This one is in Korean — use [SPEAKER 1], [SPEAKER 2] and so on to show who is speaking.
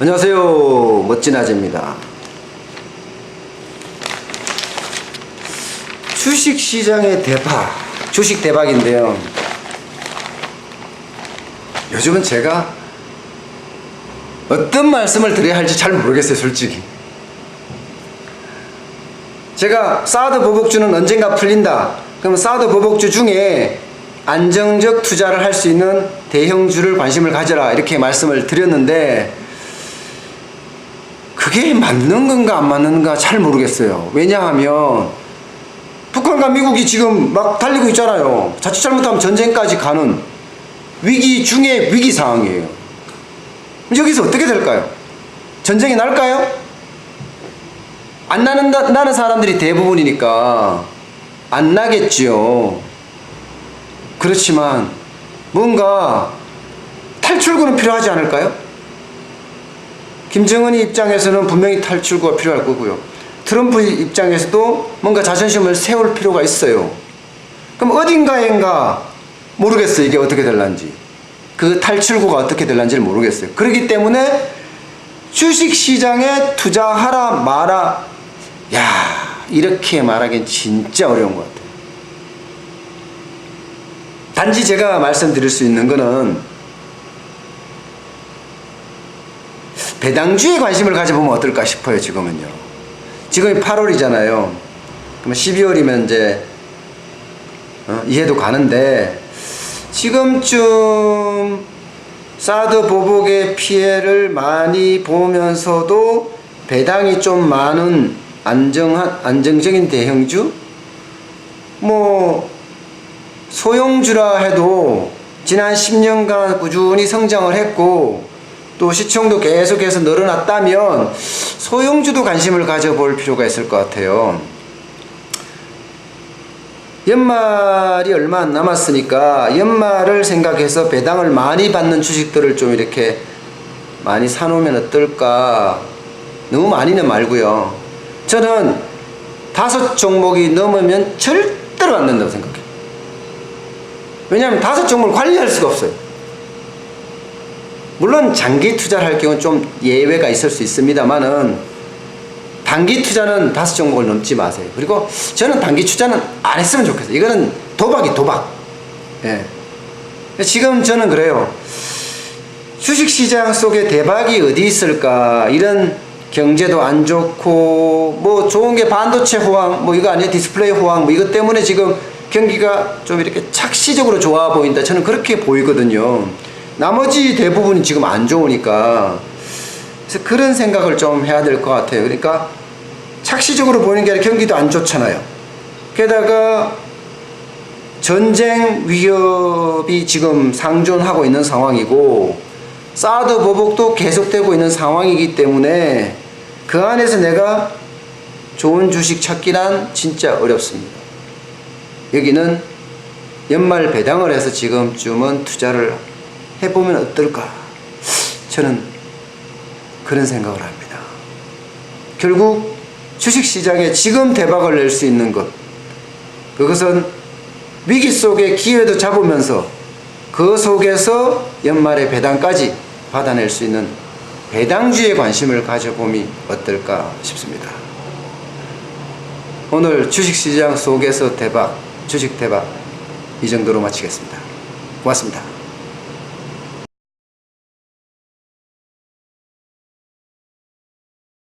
[SPEAKER 1] 안녕하세요. 멋진 아재입니다. 주식 시장의 대박, 주식 대박인데요. 요즘은 제가 어떤 말씀을 드려야 할지 잘 모르겠어요, 솔직히. 제가 사드 보복주는 언젠가 풀린다. 그럼 사드 보복주 중에 안정적 투자를 할 수 있는 대형주를 관심을 가져라. 이렇게 말씀을 드렸는데, 그게 맞는 건가 안 맞는 건가 잘 모르겠어요. 왜냐하면, 북한과 미국이 지금 막 달리고 있잖아요. 자칫 잘못하면 전쟁까지 가는 위기 중에 위기 상황이에요. 여기서 어떻게 될까요? 전쟁이 날까요? 안 나는, 나는 사람들이 대부분이니까 안 나겠지요. 그렇지만 뭔가 탈출구는 필요하지 않을까요? 김정은이 입장에서는 분명히 탈출구가 필요할 거고요. 트럼프 입장에서도 뭔가 자존심을 세울 필요가 있어요. 그럼 어딘가인가 모르겠어요. 이게 어떻게 될란지. 그 탈출구가 어떻게 될란지를 모르겠어요. 그렇기 때문에 주식 시장에 투자하라 마라. 야, 이렇게 말하기엔 진짜 어려운 것 같아요. 단지 제가 말씀드릴 수 있는 거는 배당주에 관심을 가져보면 어떨까 싶어요, 지금은요. 지금이 8월이잖아요. 그러면 12월이면 이제 어, 이해도 가는데 지금쯤 사드 보복의 피해를 많이 보면서도 배당이 좀 많은 안정한 안정적인 대형주 뭐 소형주라 해도 지난 10년간 꾸준히 성장을 했고 또 시청도 계속해서 늘어났다면 소형주도 관심을 가져볼 필요가 있을 것 같아요. 연말이 얼마 안 남았으니까 연말을 생각해서 배당을 많이 받는 주식들을 좀 이렇게 많이 사놓으면 어떨까. 너무 많이는 말고요. 저는 다섯 종목이 넘으면 절대로 안 된다고 생각해요. 왜냐하면 다섯 종목을 관리할 수가 없어요. 물론 장기 투자를 할 경우는 좀 예외가 있을 수 있습니다만은 단기 투자는 다섯 종목을 넘지 마세요. 그리고 저는 단기 투자는 안 했으면 좋겠어요. 이거는 도박이 도박. 예. 지금 저는 그래요. 주식 시장 속에 대박이 어디 있을까? 이런 경제도 안 좋고 뭐 좋은 게 반도체 호황 뭐 이거 아니에요? 디스플레이 호황 뭐 이것 때문에 지금 경기가 좀 이렇게 착시적으로 좋아 보인다. 저는 그렇게 보이거든요. 나머지 대부분이 지금 안 좋으니까 그래서 그런 생각을 좀 해야 될 것 같아요. 그러니까 착시적으로 보이는 게 아니라 경기도 안 좋잖아요. 게다가 전쟁 위협이 지금 상존하고 있는 상황이고 사드 보복도 계속되고 있는 상황이기 때문에 그 안에서 내가 좋은 주식 찾기란 진짜 어렵습니다. 여기는 연말 배당을 해서 지금쯤은 투자를 해보면 어떨까? 저는 그런 생각을 합니다. 결국 주식시장에 지금 대박을 낼 수 있는 것, 그것은 위기 속에 기회도 잡으면서 그 속에서 연말에 배당까지 받아낼 수 있는 배당주에 관심을 가져봄이 어떨까 싶습니다. 오늘 주식시장 속에서 대박, 주식 대박 이 정도로 마치겠습니다. 고맙습니다.